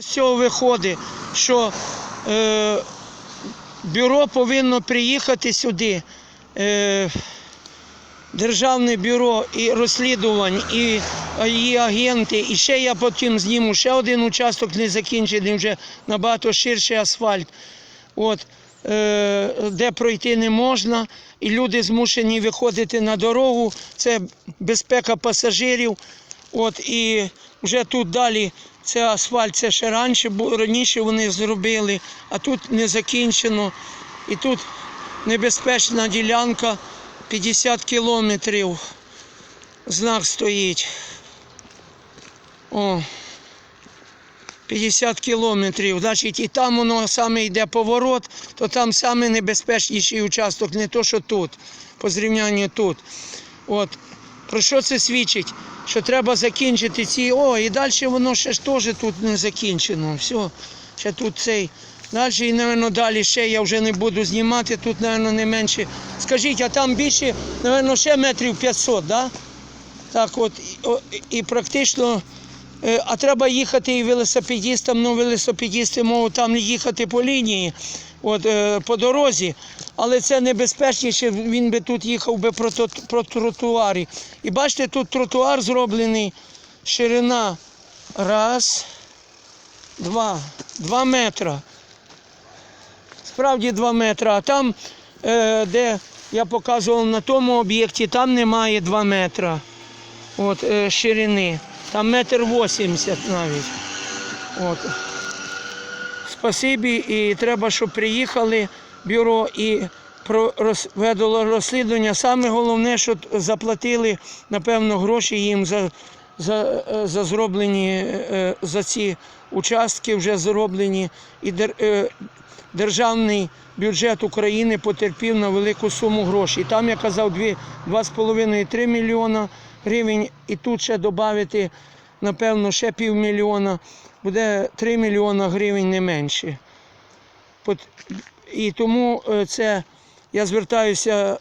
З цього виходить, що е, бюро повинно приїхати сюди, е, Державне бюро і розслідувань, і її агенти. І ще я потім зніму ще один участок не закінчений, вже набагато ширший асфальт. От, е, де пройти не можна, і люди змушені виходити на дорогу. Це безпека пасажирів. От, і вже тут далі це асфальт, це ще раніше, бу- раніше вони зробили, а тут не закінчено. І тут небезпечна ділянка 50 кілометрів. Знак стоїть. О. 50 кілометрів. Значить, і там воно саме йде поворот, то там саме небезпечніший участок, не то, що тут, по зрівнянню тут. От. Про що це свідчить? Що треба закінчити ці. О, і далі воно ще ж теж тут не закінчено. Все, ще тут цей. Далі, і, напевно, далі ще я вже не буду знімати, тут, напевно, не менше. Скажіть, а там більше, напевно, ще метрів 500, да? Так от, і, і практично. Е, А треба їхати і велосипедістам, ну велосипедісти можуть там їхати по лінії, от, е, по дорозі, але це небезпечніше, він би тут їхав би про, про тротуарі. І бачите, тут тротуар зроблений, ширина раз, два, два метра. Справді два метри, а там, е, де я показував на тому об'єкті, там немає два метра от, ширини. Там метр вісімдесят навіть. От. Спасибі, і треба, щоб приїхали бюро і проведало розслідування. Саме головне, що заплатили, напевно, гроші їм за, за, е, за зроблені е, за ці участки вже зроблені. І дер- е, державний бюджет України потерпів на велику суму грошей. Там я казав 2,5-3 мільйона гривень, і тут ще додати, напевно, ще півмільйона, буде 3 мільйона гривень не менше. І тому е, це я звертаюся